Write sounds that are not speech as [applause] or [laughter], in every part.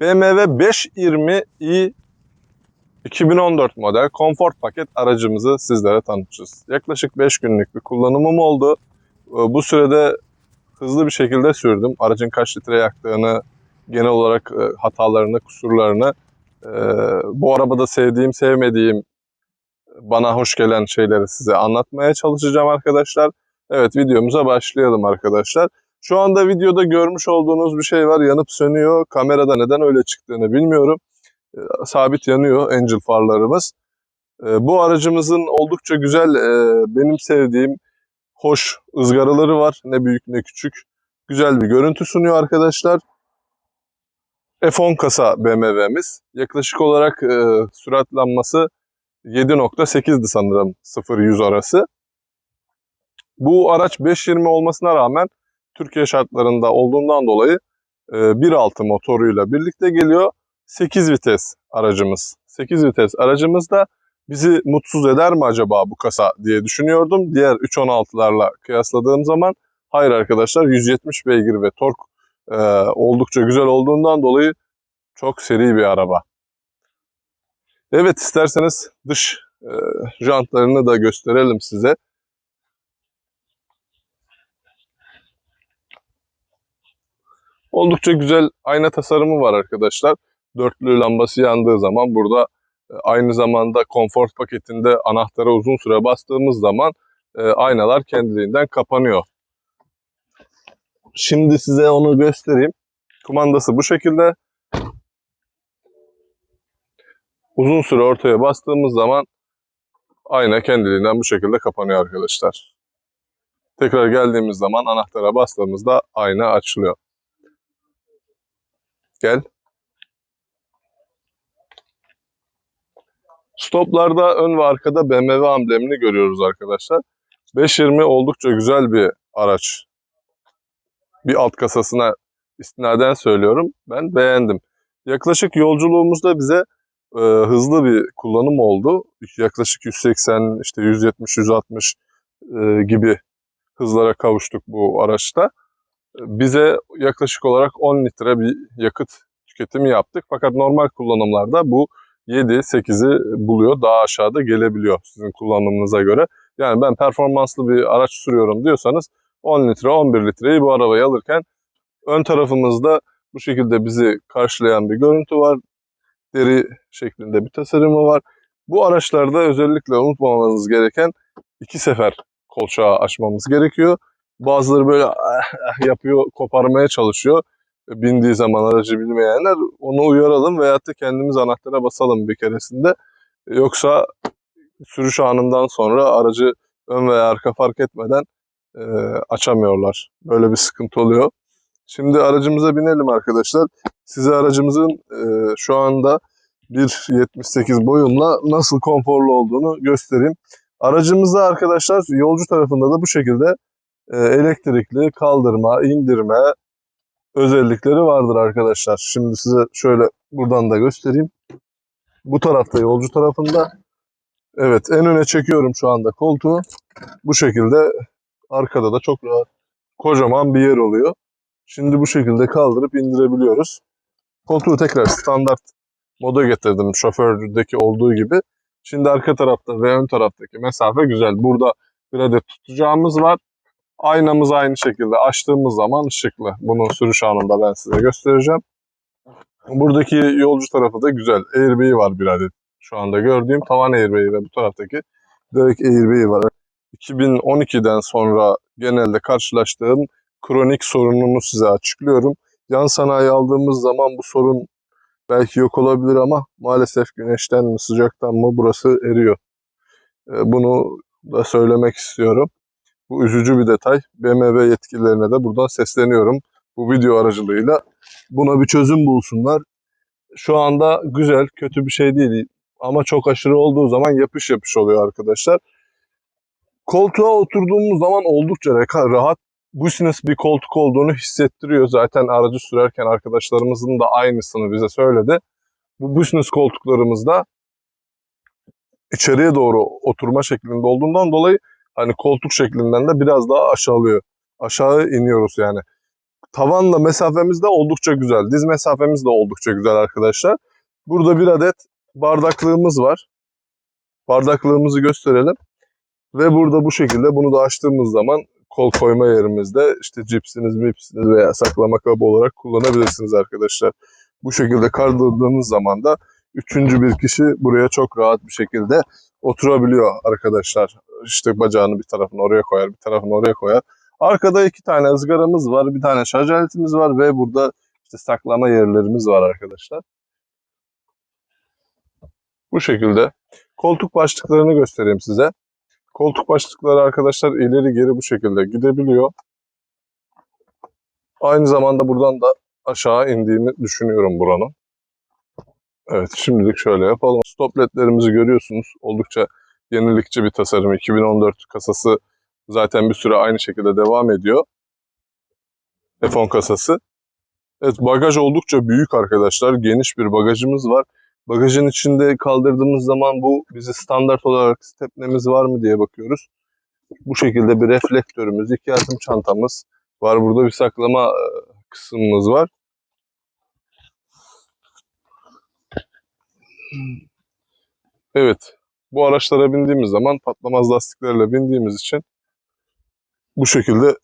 BMW 520i 2014 model konfor paket aracımızı sizlere tanıtacağız. Yaklaşık 5 günlük bir kullanımım oldu. Ee, Bu sürede hızlı bir şekilde sürdüm. Aracın kaç litre yaktığını, genel olarak e, hatalarını, kusurlarını, e, bu arabada sevdiğim, sevmediğim, bana hoş gelen şeyleri size anlatmaya çalışacağım arkadaşlar. Evet videomuza başlayalım arkadaşlar. Şu anda videoda görmüş olduğunuz bir şey var yanıp sönüyor. Kamerada neden öyle çıktığını bilmiyorum. Ee, Sabit yanıyor Angel farlarımız. Ee, Bu aracımızın oldukça güzel, e, benim sevdiğim hoş ızgaraları var. Ne büyük ne küçük. Güzel bir görüntü sunuyor arkadaşlar. F10 kasa BMW'miz. Yaklaşık olarak e, süratlanması 7.8'di sanırım 0-100 arası. Bu araç 520 olmasına rağmen Türkiye şartlarında olduğundan dolayı e, 1.6 motoruyla birlikte geliyor. 8 vites aracımız. 8 vites aracımız da bizi mutsuz eder mi acaba bu kasa diye düşünüyordum. Diğer 316'larla kıyasladığım zaman hayır arkadaşlar 170 beygir ve tork e, oldukça güzel olduğundan dolayı çok seri bir araba. Evet isterseniz dış e, jantlarını da gösterelim size. Oldukça güzel ayna tasarımı var arkadaşlar. Dörtlü lambası yandığı zaman burada e, aynı zamanda konfor paketinde anahtara uzun süre bastığımız zaman e, aynalar kendiliğinden kapanıyor. Şimdi size onu göstereyim. Kumandası bu şekilde. Uzun süre ortaya bastığımız zaman ayna kendiliğinden bu şekilde kapanıyor arkadaşlar. Tekrar geldiğimiz zaman anahtara bastığımızda ayna açılıyor. Gel. Stoplarda ön ve arkada BMW amblemini görüyoruz arkadaşlar. 520 oldukça güzel bir araç. Bir alt kasasına istinaden söylüyorum. Ben beğendim. Yaklaşık yolculuğumuzda bize e, hızlı bir kullanım oldu. Yaklaşık 180, işte 170, 160 e, gibi hızlara kavuştuk bu araçta. Bize yaklaşık olarak 10 litre bir yakıt tüketimi yaptık. Fakat normal kullanımlarda bu 7-8'i buluyor. Daha aşağıda gelebiliyor sizin kullanımınıza göre. Yani ben performanslı bir araç sürüyorum diyorsanız 10 litre 11 litreyi bu arabayı alırken ön tarafımızda bu şekilde bizi karşılayan bir görüntü var. Deri şeklinde bir tasarımı var. Bu araçlarda özellikle unutmamanız gereken iki sefer kolçağı açmamız gerekiyor. Bazıları böyle "Ah, ah" yapıyor, koparmaya çalışıyor. Bindiği zaman aracı bilmeyenler onu uyaralım veyahut da kendimiz anahtara basalım bir keresinde. Yoksa sürüş anından sonra aracı ön veya arka fark etmeden e, açamıyorlar. Böyle bir sıkıntı oluyor. Şimdi aracımıza binelim arkadaşlar. Size aracımızın e, şu anda 1.78 boyumla nasıl konforlu olduğunu göstereyim. Aracımızda arkadaşlar yolcu tarafında da bu şekilde elektrikli kaldırma, indirme özellikleri vardır arkadaşlar. Şimdi size şöyle buradan da göstereyim. Bu tarafta yolcu tarafında. Evet en öne çekiyorum şu anda koltuğu. Bu şekilde arkada da çok rahat kocaman bir yer oluyor. Şimdi bu şekilde kaldırıp indirebiliyoruz. Koltuğu tekrar standart moda getirdim şofördeki olduğu gibi. Şimdi arka tarafta ve ön taraftaki mesafe güzel. Burada bir adet tutacağımız var. Aynamız aynı şekilde açtığımız zaman ışıklı. Bunu sürüş anında ben size göstereceğim. Buradaki yolcu tarafı da güzel. Airbag'i var bir adet. Şu anda gördüğüm tavan airbag'i ve bu taraftaki direkt airbag'i var. 2012'den sonra genelde karşılaştığım kronik sorununu size açıklıyorum. Yan sanayi aldığımız zaman bu sorun belki yok olabilir ama maalesef güneşten mi sıcaktan mı burası eriyor. Ee, Bunu da söylemek istiyorum. Bu üzücü bir detay. BMW yetkililerine de buradan sesleniyorum. Bu video aracılığıyla buna bir çözüm bulsunlar. Şu anda güzel, kötü bir şey değil. Ama çok aşırı olduğu zaman yapış yapış oluyor arkadaşlar. Koltuğa oturduğumuz zaman oldukça rahat, business bir koltuk olduğunu hissettiriyor. Zaten aracı sürerken arkadaşlarımızın da aynısını bize söyledi. Bu business koltuklarımızda içeriye doğru oturma şeklinde olduğundan dolayı hani koltuk şeklinden de biraz daha aşağılıyor. Aşağı iniyoruz yani. tavanla mesafemiz de oldukça güzel. Diz mesafemiz de oldukça güzel arkadaşlar. Burada bir adet bardaklığımız var. Bardaklığımızı gösterelim. Ve burada bu şekilde bunu da açtığımız zaman kol koyma yerimizde işte cipsiniz, mipsiniz veya saklama kabı olarak kullanabilirsiniz arkadaşlar. Bu şekilde kaldırdığınız zaman da üçüncü bir kişi buraya çok rahat bir şekilde oturabiliyor arkadaşlar. İşte bacağını bir tarafına oraya koyar, bir tarafını oraya koyar. Arkada iki tane ızgaramız var, bir tane şarj aletimiz var ve burada işte saklama yerlerimiz var arkadaşlar. Bu şekilde. Koltuk başlıklarını göstereyim size. Koltuk başlıkları arkadaşlar ileri geri bu şekilde gidebiliyor. Aynı zamanda buradan da aşağı indiğini düşünüyorum buranın. Evet şimdilik şöyle yapalım. Stop ledlerimizi görüyorsunuz. Oldukça yenilikçi bir tasarım. 2014 kasası zaten bir süre aynı şekilde devam ediyor. F10 kasası. Evet bagaj oldukça büyük arkadaşlar. Geniş bir bagajımız var. Bagajın içinde kaldırdığımız zaman bu bizi standart olarak stepnemiz var mı diye bakıyoruz. Bu şekilde bir reflektörümüz, iki yardım çantamız var. Burada bir saklama e, kısmımız var. Evet. Bu araçlara bindiğimiz zaman patlamaz lastiklerle bindiğimiz için bu şekilde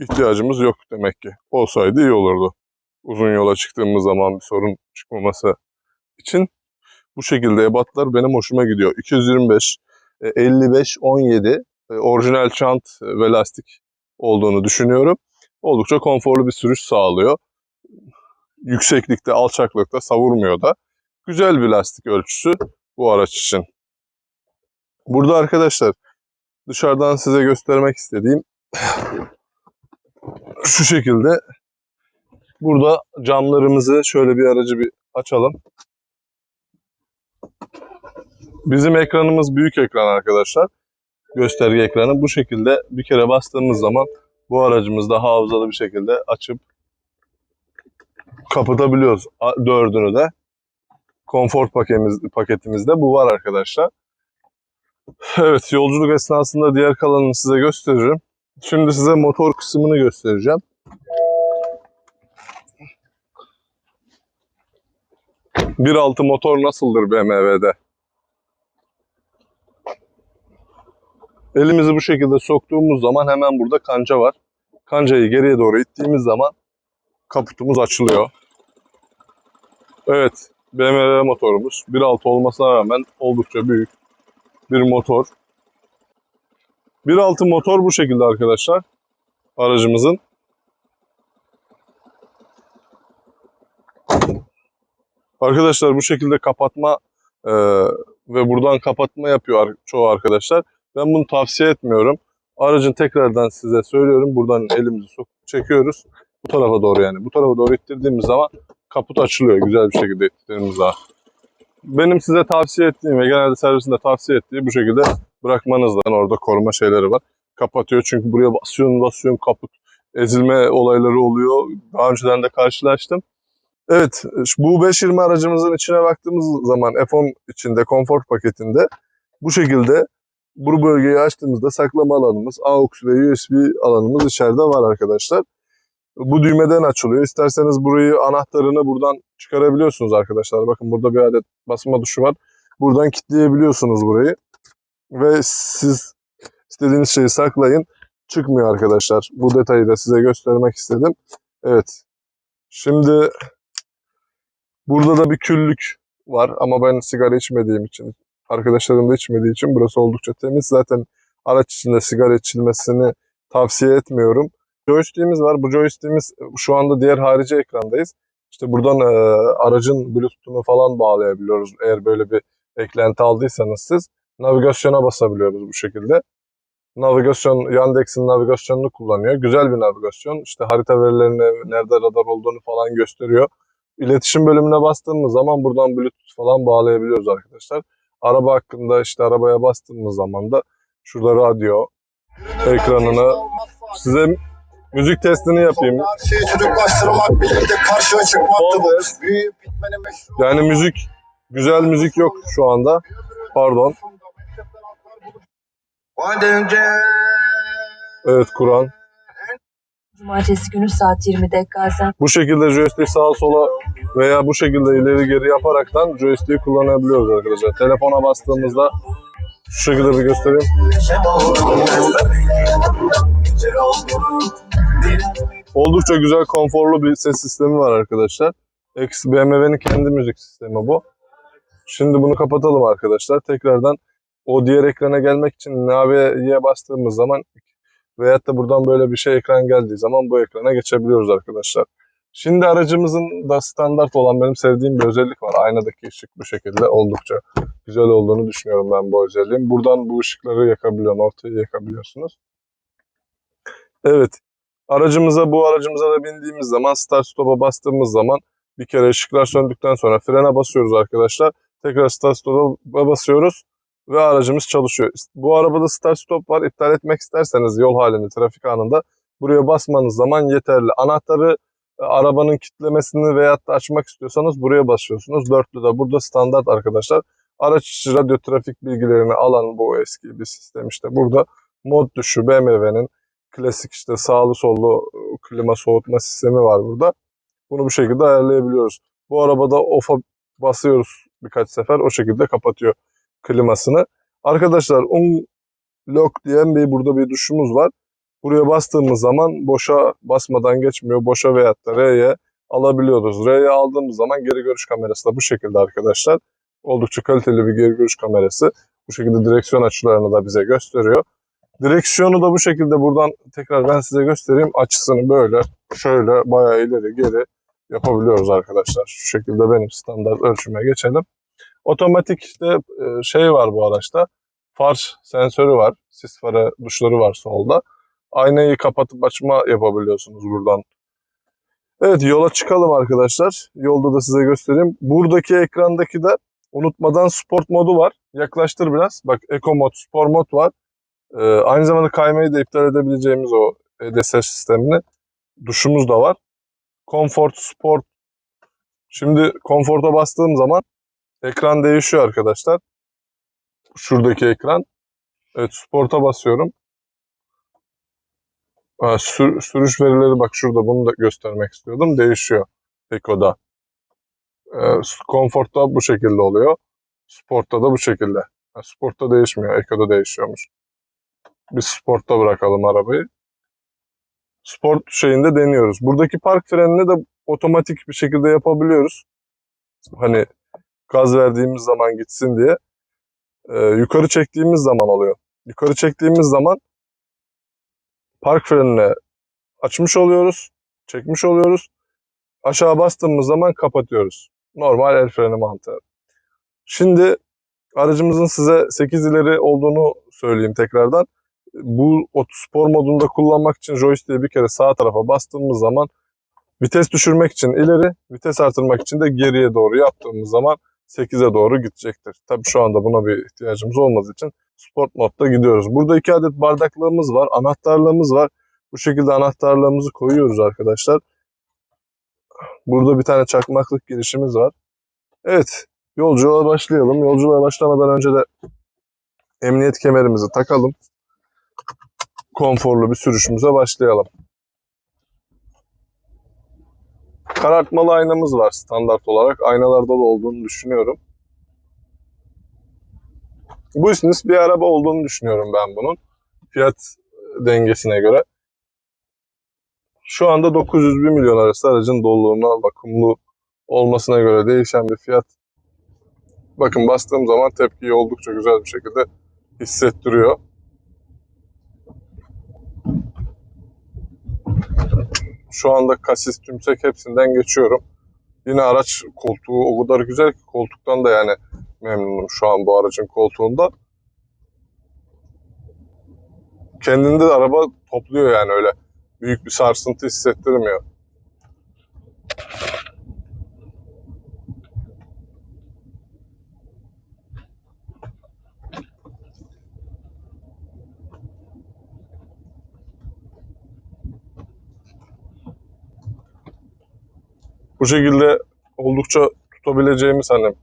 ihtiyacımız yok demek ki. Olsaydı iyi olurdu. Uzun yola çıktığımız zaman bir sorun çıkmaması için bu şekilde ebatlar benim hoşuma gidiyor. 225, e, 55, 17 e, orijinal çant ve lastik olduğunu düşünüyorum. Oldukça konforlu bir sürüş sağlıyor. Yükseklikte, alçaklıkta savurmuyor da. Güzel bir lastik ölçüsü bu araç için. Burada arkadaşlar dışarıdan size göstermek istediğim [sighs] şu şekilde burada camlarımızı şöyle bir aracı bir açalım. Bizim ekranımız büyük ekran arkadaşlar. Gösterge ekranı. Bu şekilde bir kere bastığımız zaman bu aracımızda hafızalı bir şekilde açıp kapatabiliyoruz. Dördünü de. Konfor paketimiz, paketimizde bu var arkadaşlar. Evet yolculuk esnasında diğer kalanını size gösteririm. Şimdi size motor kısmını göstereceğim. Bir altı motor nasıldır BMW'de? Elimizi bu şekilde soktuğumuz zaman hemen burada kanca var. Kancayı geriye doğru ittiğimiz zaman kaputumuz açılıyor. Evet, BMW motorumuz 1.6 olmasına rağmen oldukça büyük bir motor. 1.6 motor bu şekilde arkadaşlar. Aracımızın. Arkadaşlar bu şekilde kapatma e, ve buradan kapatma yapıyor çoğu arkadaşlar. Ben bunu tavsiye etmiyorum. Aracın tekrardan size söylüyorum. Buradan elimizi sok çekiyoruz. Bu tarafa doğru yani. Bu tarafa doğru ittirdiğimiz zaman kaput açılıyor. Güzel bir şekilde ittirdiğimiz zaman. Benim size tavsiye ettiğim ve genelde servisinde tavsiye ettiği bu şekilde bırakmanız lazım. Orada koruma şeyleri var. Kapatıyor çünkü buraya basıyorsun basıyorsun kaput ezilme olayları oluyor. Daha önceden de karşılaştım. Evet bu 520 aracımızın içine baktığımız zaman F10 içinde konfor paketinde bu şekilde bu bölgeyi açtığımızda saklama alanımız, AUX ve USB alanımız içeride var arkadaşlar. Bu düğmeden açılıyor. İsterseniz burayı anahtarını buradan çıkarabiliyorsunuz arkadaşlar. Bakın burada bir adet basma tuşu var. Buradan kilitleyebiliyorsunuz burayı. Ve siz istediğiniz şeyi saklayın. Çıkmıyor arkadaşlar. Bu detayı da size göstermek istedim. Evet. Şimdi burada da bir küllük var ama ben sigara içmediğim için arkadaşlarım da içmediği için burası oldukça temiz. Zaten araç içinde sigara içilmesini tavsiye etmiyorum. Joystick'imiz var. Bu joystick'imiz şu anda diğer harici ekrandayız. İşte buradan e, aracın bluetooth'unu falan bağlayabiliyoruz. Eğer böyle bir eklenti aldıysanız siz navigasyona basabiliyoruz bu şekilde. Navigasyon, Yandex'in navigasyonunu kullanıyor. Güzel bir navigasyon. İşte harita verilerini, nerede radar olduğunu falan gösteriyor. İletişim bölümüne bastığımız zaman buradan bluetooth falan bağlayabiliyoruz arkadaşlar. Araba hakkında işte arabaya bastığımız zaman da şurada radyo ekranını size müzik testini yapayım. Her şeyi çocuklaştırmak, birlikte karşıya çıkmaktı bu. Bitmenin meşru. Yani müzik, güzel müzik yok şu anda. Pardon. Evet Kur'an. Cumartesi günü saat 20'de Gaziantep Bu şekilde joystick sağa sola veya bu şekilde ileri geri yaparaktan joystick'i kullanabiliyoruz arkadaşlar. Telefona bastığımızda şu şekilde bir göstereyim. Oldukça güzel, konforlu bir ses sistemi var arkadaşlar. X BMW'nin kendi müzik sistemi bu. Şimdi bunu kapatalım arkadaşlar. Tekrardan o diğer ekrana gelmek için Navi'ye bastığımız zaman veyahut da buradan böyle bir şey ekran geldiği zaman bu ekrana geçebiliyoruz arkadaşlar. Şimdi aracımızın da standart olan benim sevdiğim bir özellik var. Aynadaki ışık bu şekilde oldukça güzel olduğunu düşünüyorum ben bu özelliğin. Buradan bu ışıkları yakabiliyorsun, ortaya yakabiliyorsunuz. Evet. Aracımıza bu aracımıza da bindiğimiz zaman start stop'a bastığımız zaman bir kere ışıklar söndükten sonra frene basıyoruz arkadaşlar. Tekrar start stop'a basıyoruz ve aracımız çalışıyor. Bu arabada start stop var. İptal etmek isterseniz yol halinde, trafik anında buraya basmanız zaman yeterli. Anahtarı e, arabanın kitlemesini veyahut da açmak istiyorsanız buraya basıyorsunuz. Dörtlü de burada standart arkadaşlar. Araç içi radyo trafik bilgilerini alan bu eski bir sistem işte. Burada mod düşü BMW'nin klasik işte sağlı sollu e, klima soğutma sistemi var burada. Bunu bu şekilde ayarlayabiliyoruz. Bu arabada off'a basıyoruz birkaç sefer o şekilde kapatıyor klimasını. Arkadaşlar unlock diyen bir burada bir tuşumuz var. Buraya bastığımız zaman boşa basmadan geçmiyor. Boşa veyahut da R'ye alabiliyoruz. R'ye aldığımız zaman geri görüş kamerası da bu şekilde arkadaşlar. Oldukça kaliteli bir geri görüş kamerası. Bu şekilde direksiyon açılarını da bize gösteriyor. Direksiyonu da bu şekilde buradan tekrar ben size göstereyim. Açısını böyle şöyle bayağı ileri geri yapabiliyoruz arkadaşlar. Şu şekilde benim standart ölçüme geçelim. Otomatik işte e, şey var bu araçta. Far sensörü var. Sis farı tuşları var solda. Aynayı kapatıp açma yapabiliyorsunuz buradan. Evet yola çıkalım arkadaşlar. Yolda da size göstereyim. Buradaki ekrandaki de unutmadan sport modu var. Yaklaştır biraz. Bak Eco mod, spor mod var. Ee, aynı zamanda kaymayı da iptal edebileceğimiz o EDS sistemini. Duşumuz da var. Comfort, Sport. Şimdi Comfort'a bastığım zaman ekran değişiyor arkadaşlar. Şuradaki ekran. Evet Sport'a basıyorum. Ha, sür- sürüş verileri bak şurada bunu da göstermek istiyordum. Değişiyor Eco'da. Ee, Comfort'ta bu şekilde oluyor. Sport'ta da bu şekilde. Ha, Sport'ta değişmiyor. Eco'da değişiyormuş. Biz Sport'ta bırakalım arabayı. Sport şeyinde deniyoruz. Buradaki park frenini de otomatik bir şekilde yapabiliyoruz. Hani gaz verdiğimiz zaman gitsin diye. Ee, yukarı çektiğimiz zaman oluyor. Yukarı çektiğimiz zaman park frenini açmış oluyoruz. Çekmiş oluyoruz. Aşağı bastığımız zaman kapatıyoruz. Normal el freni mantığı. Şimdi aracımızın size 8 ileri olduğunu söyleyeyim tekrardan. Bu o spor modunda kullanmak için joystick'i bir kere sağ tarafa bastığımız zaman vites düşürmek için ileri, vites artırmak için de geriye doğru yaptığımız zaman 8'e doğru gidecektir. Tabii şu anda buna bir ihtiyacımız olmadığı için sport modda gidiyoruz. Burada iki adet bardaklığımız var, anahtarlığımız var. Bu şekilde anahtarlığımızı koyuyoruz arkadaşlar. Burada bir tane çakmaklık girişimiz var. Evet, yolculuğa başlayalım. Yolculuğa başlamadan önce de emniyet kemerimizi takalım. Konforlu bir sürüşümüze başlayalım. Karartmalı aynamız var standart olarak. Aynalarda da olduğunu düşünüyorum. Bu isnis bir araba olduğunu düşünüyorum ben bunun. Fiyat dengesine göre. Şu anda 901 milyon arası aracın doluluğuna, bakımlı olmasına göre değişen bir fiyat. Bakın bastığım zaman tepkiyi oldukça güzel bir şekilde hissettiriyor. Şu anda kasis, tümsek hepsinden geçiyorum. Yine araç koltuğu o kadar güzel ki koltuktan da yani memnunum şu an bu aracın koltuğunda. Kendinde de araba topluyor yani öyle büyük bir sarsıntı hissettirmiyor. Bu şekilde oldukça tutabileceğimiz hani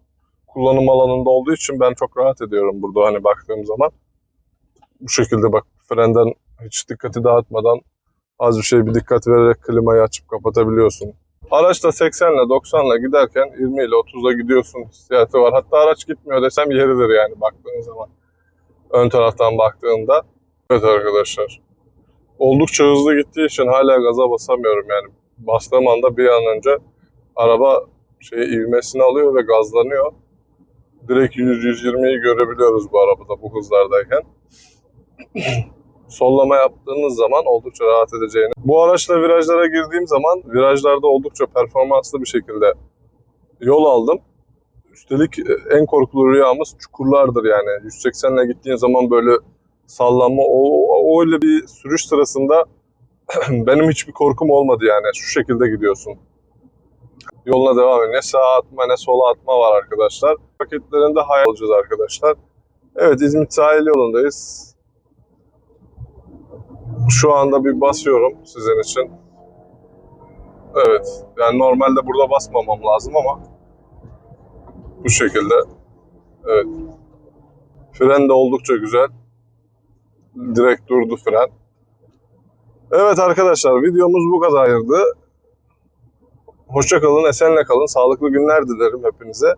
kullanım alanında olduğu için ben çok rahat ediyorum burada hani baktığım zaman. Bu şekilde bak frenden hiç dikkati dağıtmadan Az bir şey bir dikkat vererek klimayı açıp kapatabiliyorsun. Araçta 80 ile 90 ile giderken 20 ile 30'la gidiyorsun hissiyatı var. Hatta araç gitmiyor desem yeridir yani baktığın zaman. Ön taraftan baktığında. Evet arkadaşlar. Oldukça hızlı gittiği için hala gaza basamıyorum yani. Bastığım anda bir an önce araba şey ivmesini alıyor ve gazlanıyor. Direkt 100-120'yi görebiliyoruz bu arabada bu hızlardayken. [clears throat] Sollama yaptığınız zaman oldukça rahat edeceğini. Bu araçla virajlara girdiğim zaman virajlarda oldukça performanslı bir şekilde yol aldım. Üstelik e, en korkulu rüyamız çukurlardır yani. 180 ile gittiğin zaman böyle sallanma, o, o öyle bir sürüş sırasında [clears throat] benim hiçbir korkum olmadı yani. Şu şekilde gidiyorsun. Yoluna devam ediyor. Ne sağa atma ne sola atma var arkadaşlar. Paketlerinde hayal olacağız arkadaşlar. Evet İzmit sahil yolundayız. Şu anda bir basıyorum sizin için. Evet. Yani normalde burada basmamam lazım ama bu şekilde. Evet. Fren de oldukça güzel. Direkt durdu fren. Evet arkadaşlar videomuz bu kadardı. Hoşça kalın, esenle kalın. Sağlıklı günler dilerim hepinize.